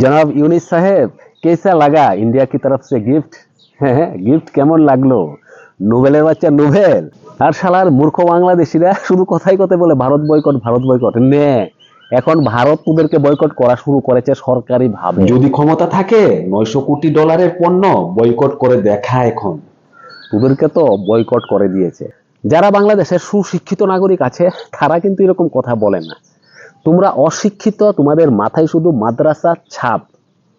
জনাব ইউনিস সাহেব কেসা লাগা ইন্ডিয়া কি তরফ সে গিফট? হ্যাঁ, হ্যাঁ গিফট কেমন লাগল? নোবেলের বাচ্চা নোবেল। আর শালার মূর্খ বাংলাদেশিরা শুধু কথাই কথা বলে ভারত বয়কট ভারত বয়কট নে এখন ভারত তোদেরকে বয়কট করা শুরু করেছে সরকারি ভাবে। যদি ক্ষমতা থাকে নয়শো কোটি ডলারের পণ্য বয়কট করে দেখা এখন। তোদেরকে তো বয়কট করে দিয়েছে। যারা বাংলাদেশের সুশিক্ষিত নাগরিক আছে তারা কিন্তু এরকম কথা বলে না। তোমরা অশিক্ষিত, তোমাদের মাথায় শুধু মাদ্রাসা ছাপ,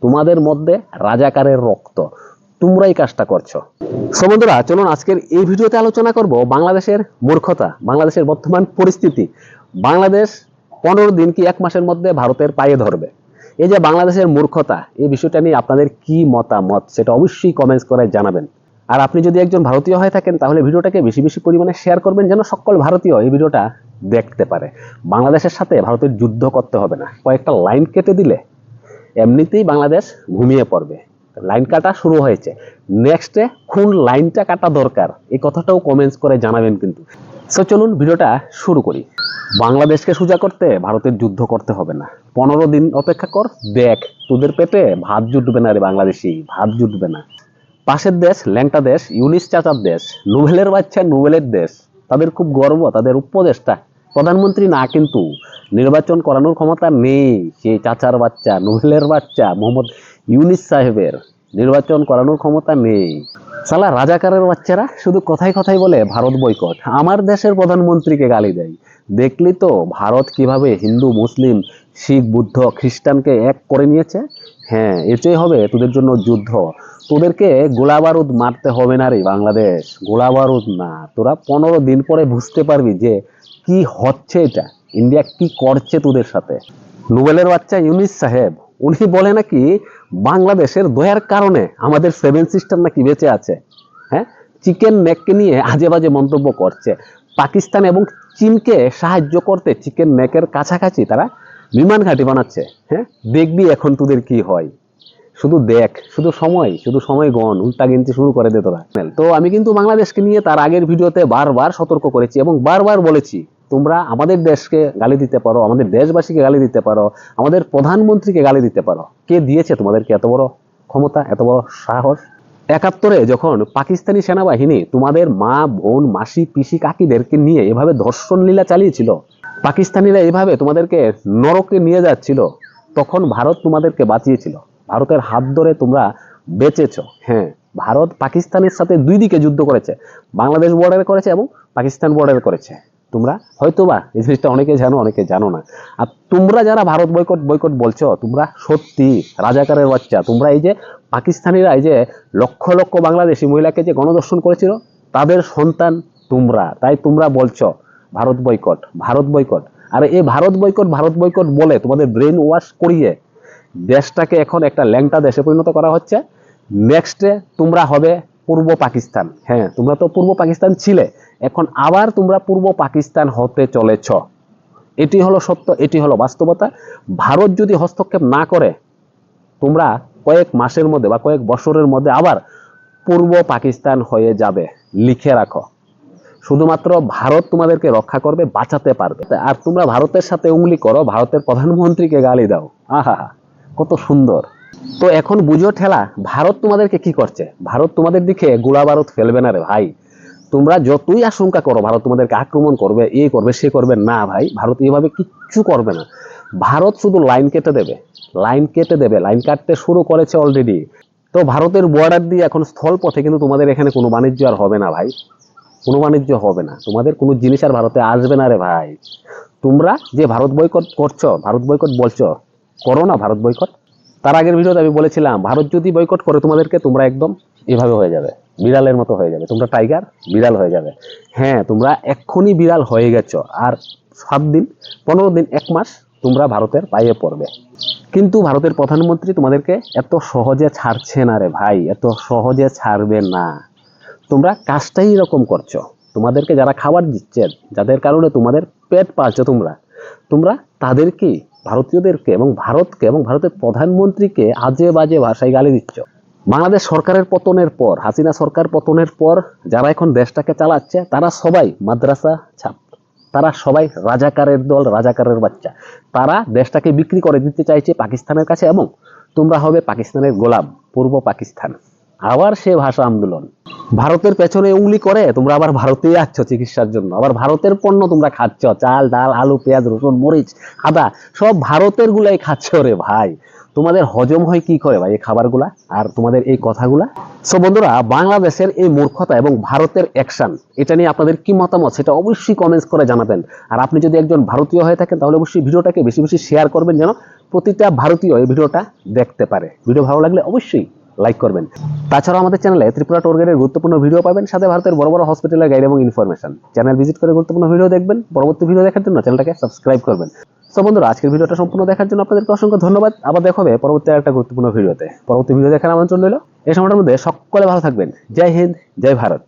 তোমাদের মধ্যে রাজাকারের রক্ত। তোমরাই কাজটা করছ। সো বন্ধুরা, চলুন আজকের এই ভিডিওতে আলোচনা করব বাংলাদেশের মূর্খতা, বাংলাদেশের বর্তমান পরিস্থিতি। বাংলাদেশ পনেরো দিন কি এক মাসের মধ্যে ভারতের পায়ে ধরবে? এই যে বাংলাদেশের মূর্খতা, এই বিষয়টা নিয়ে আপনাদের কি মতামত, সেটা অবশ্যই কমেন্টস করে জানাবেন। আর আপনি যদি একজন ভারতীয় হয়ে থাকেন, তাহলে ভিডিওটাকে বেশি বেশি পরিমাণে শেয়ার করবেন যেন সকল ভারতীয় এই ভিডিওটা দেখতে পারে। বাংলাদেশের সাথে ভারতের যুদ্ধ করতে হবে না। কয়েকটা লাইন কেটে দিলে এমনিতেই বাংলাদেশ ঘুমিয়ে পড়বে। লাইন কাটা শুরু হয়েছে। নেক্সটে কোন লাইনটা কাটা দরকার? এই কথাটাও কমেন্টস করে জানাবেন কিন্তু। সো চলুন ভিডিওটা শুরু করি। বাংলাদেশকে সোজা করতে ভারতের যুদ্ধ করতে হবে না। পনেরো দিন অপেক্ষা কর, দেখ, তোদের পেটে ভাত জুটবে না রে বাংলাদেশি, ভাত জুটবে না। পাশের দেশ, ল্যাংটা দেশ, ইউনিস চাচার দেশ নোভেলের বাচ্চা, নোবেলের দেশ। তাদের খুব গর্ব, তাদের উপদেষ্টা প্রধানমন্ত্রী না কিন্তু নির্বাচন করানোর ক্ষমতা নেই। সেই চাচার বাচ্চা, নোবেলের বাচ্চা, মোহাম্মদ ইউনিস সাহেবের নির্বাচন করানোর ক্ষমতা নেই। সালা রাজাকারের বাচ্চারা শুধু কথাই কথাই বলে ভারত বয়কট। আমার দেশের প্রধানমন্ত্রীকে গালি দেয়। দেখলি তো ভারত কীভাবে হিন্দু, মুসলিম, শিখ, বুদ্ধ, খ্রিস্টানকে এক করে নিয়েছে? হ্যাঁ এটাই হবে তোদের জন্য যুদ্ধ। তোদেরকে গোলা বারুদ মারতে হবে না রে বাংলাদেশ। গোলা বারুদ না। তোরা পনেরো দিন পরে বুঝতে পারবি যে কি হচ্ছে এটা? ইন্ডিয়া কি করছে তোদের সাথে? নোবেলের বাচ্চা ইউনিস সাহেব, উনি বলে নাকি বাংলাদেশের দয়ার কারণে আমাদের সেভেন সিস্টার নাকি বেঁচে আছে। হ্যাঁ? চিকেন নেককে নিয়ে আজে বাজে মন্তব্য করছে। পাকিস্তান এবং চীনকে সাহায্য করতে চিকেন নেকের কাছাকাছি তারা বিমান ঘাঁটি বানাচ্ছে। হ্যাঁ? দেখবি এখন তোদের কি হয়। শুধু দেখ, শুধু সময় শুধু সময় গণ, উল্টা গিনতে শুরু করে দে তোরা। তো আমি কিন্তু বাংলাদেশকে নিয়ে তার আগের ভিডিওতে বারবার সতর্ক করেছি এবং বারবার বলেছি তোমরা আমাদের দেশকে গালি দিতে পারো, আমাদের দেশবাসীকে গালি দিতে পারো, আমাদের প্রধানমন্ত্রীকে গালি দিতে পারো। কে দিয়েছে তোমাদেরকে এত বড় ক্ষমতা, এত বড় সাহস? একাত্তরে যখন পাকিস্তানি সেনাবাহিনী তোমাদের মা, বোন, মাসি, পিসি, কাকিদেরকে নিয়ে এভাবে ধর্ষণ লীলা চালিয়েছিল, পাকিস্তানিরা এভাবে তোমাদেরকে নরকে নিয়ে যাচ্ছিল, তখন ভারত তোমাদেরকে বাঁচিয়েছিল। ভারতের হাত ধরে তোমরা বেঁচেছ। হ্যাঁ ভারত পাকিস্তানের সাথে দুই দিকে যুদ্ধ করেছে। বাংলাদেশ বর্ডারে করেছে এবং পাকিস্তান বর্ডারে করেছে। তোমরা হয়তোবা এই জিনিসটা অনেকে জানো অনেকে জানো না। আর তোমরা যারা ভারত বয়কট বয়কট বলছো, তোমরা সত্যি রাজাকারের বাচ্চা। তোমরা এই যে পাকিস্তানিরা, এই যে লক্ষ লক্ষ বাংলাদেশি মহিলাকে যে গণদর্শন করেছিল, তাদের সন্তান তোমরা। তাই তোমরা বলছো, ভারত বয়কট ভারত বয়কট আর এই ভারত বয়কট ভারত বয়কট বলে তোমাদের ব্রেন ওয়াশ করিয়ে দেশটাকে এখন একটা ল্যাংটা দেশে পরিণত করা হচ্ছে। নেক্সটে তোমরা হবে পূর্ব পাকিস্তান। হ্যাঁ তোমরা তো পূর্ব পাকিস্তান ছিলে। এখন আবার তোমরা পূর্ব পাকিস্তান হতে চলেছ। এটি হলো সত্য, এটি হলো বাস্তবতা। ভারত যদি হস্তক্ষেপ না করে, তোমরা কয়েক মাসের মধ্যে বা কয়েক বছরের মধ্যে আবার পূর্ব পাকিস্তান হয়ে যাবে। লিখে রাখো। শুধুমাত্র ভারত তোমাদেরকে রক্ষা করবে, বাঁচাতে পারবে। আর তোমরা ভারতের সাথে উঙ্গলি করো, ভারতের প্রধানমন্ত্রীকে গালি দাও। আহা, কত সুন্দর। তো এখন বুঝো ঠেলা, ভারত তোমাদেরকে কি করছে? ভারত তোমাদের দিকে গোলা বারুদ ফেলবে না রে ভাই। তোমরা যতই আশঙ্কা করো ভারত তোমাদেরকে আক্রমণ করবে, এ করবে, সে করবে, না ভাই, ভারত এভাবে কিচ্ছু করবে না। ভারত শুধু লাইন কেটে দেবে, লাইন কেটে দেবে, লাইন কাটতে শুরু করেছে অলরেডি তো ভারতের বর্ডার দিয়ে এখন স্থল পথে কিন্তু তোমাদের এখানে কোনো বাণিজ্য আর হবে না ভাই। কোনো বাণিজ্য হবে না। তোমাদের কোনো জিনিস আর ভারতে আসবে না রে ভাই। তোমরা যে ভারত বয়কট করছ, ভারত বয়কট বলছো, করো না ভারত বয়কট তার আগের ভিডিওতে আমি বলেছিলাম, ভারত যদি বয়কট করে তোমাদেরকে, তোমরা একদম এভাবে হয়ে যাবে। বিড়ালের মতো হয়ে যাবে। তোমরা টাইগার বিড়াল হয়ে যাবে। হ্যাঁ তোমরা এক্ষুনি বিড়াল হয়ে গেছো। আর সাত দিন, পনেরো দিন, এক মাস তোমরা ভারতের পায়ে পড়বে। কিন্তু ভারতের প্রধানমন্ত্রী তোমাদেরকে এত সহজে ছাড়ছে না রে ভাই, এত সহজে ছাড়বে না। তোমরা কাজটাই এরকম করছ। তোমাদেরকে যারা খাবার দিচ্ছে, যাদের কারণে তোমাদের পেট পালছো তোমরা তোমরা তাদেরকে ভারতীয়দেরকে এবং ভারতকে এবং ভারতের প্রধানমন্ত্রীকে আজে বাজে ভাষায় গালি দিচ্ছ? বাংলাদেশ সরকারের পতনের পর, হাসিনা সরকার পতনের পর যারা এখন দেশটাকে চালাচ্ছে, তারা সবাই মাদ্রাসা ছাত্র। তারা সবাই রাজাকারের দল, রাজাকারের বাচ্চা। তারা দেশটাকে বিক্রি করে দিতে চাইছে পাকিস্তানের কাছে এবং তোমরা হবে পাকিস্তানের গোলাম, পূর্ব পাকিস্তান। আবার সে ভাষা আন্দোলন। ভারতের পেছনে উংলি করে, তোমরা আবার ভারতেই আসছো চিকিৎসার জন্য। আবার ভারতের পণ্য তোমরা খাচ্ছ, চাল, ডাল, আলু, পেঁয়াজ, রসুন, মরিচ, আদা, সব ভারতের গুলাই খাচ্ছ রে ভাই। তোমাদের হজম হয় কি করে ভাই এই খাবারগুলা আর তোমাদের এই কথাগুলা? সো বন্ধুরা, বাংলাদেশের এই মূর্খতা এবং ভারতের অ্যাকশন এটা নিয়ে আপনাদের কি মতামত সেটা অবশ্যই কমেন্টস করে জানাবেন। আর আপনি যদি একজন ভারতীয় হয়ে থাকেন, তাহলে অবশ্যই ভিডিওটাকে বেশি বেশি শেয়ার করবেন যেন প্রতিটা ভারতীয় এই ভিডিওটা দেখতে পারে। ভিডিও ভালো লাগলে অবশ্যই লাইক করবেন। তাছাড়াও আমাদের চ্যানেলে ত্রিপুরা টোর গাইডের গুরুত্বপূর্ণ ভিডিও পাবেন, সাথে ভারতের বড় বড় হসপিটালের গাইড এবং ইনফরমেশন চ্যানেল ভিজিট করে গুরুত্বপূর্ণ ভিডিও দেখবেন, পরবর্তী ভিডিও দেখার জন্য চ্যানেলটাকে সাবস্ক্রাইব করবেন। তো বন্ধুরা, আজকের ভিডিওটা সম্পূর্ণ দেখার জন্য আপনাদেরকে অসংখ্য ধন্যবাদ। আবার দেখা হবে পরবর্তী একটা গুরুত্বপূর্ণ ভিডিওতে। পরবর্তী ভিডিও দেখার আমন্ত্রণ রইল। এই সময়টার মধ্যে সকলে ভালো থাকবেন। জয় হিন্দ, জয় ভারত।